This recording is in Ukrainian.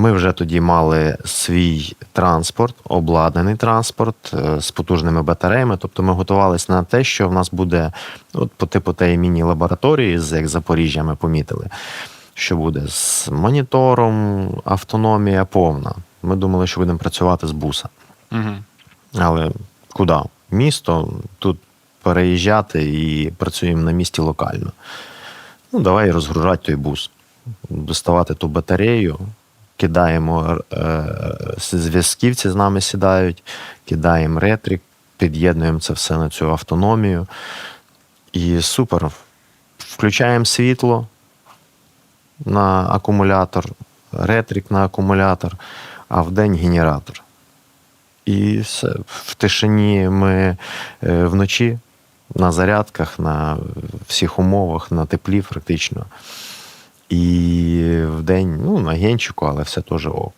Ми вже тоді мали свій транспорт, обладнаний транспорт е, з потужними батареями. Тобто ми готувалися на те, що в нас буде от по типу тієї міні-лабораторії, з як Запоріжжя ми помітили, що буде з монітором, автономія повна. Ми думали, що будемо працювати з буса. Угу. Але куди? Місто, тут переїжджати і працюємо на місці локально. Ну, давай розгружати той бус, доставати ту батарею, кидаємо е, зв'язківці з нами сідають, кидаємо ретрик, під'єднуємо це все на цю автономію. І супер. Включаємо світло на акумулятор, ретрик на акумулятор, а в день генератор. І все. В тишині ми е, вночі на зарядках, на всіх умовах, на теплі практично. І в день, ну, на генчику, але все теж ок.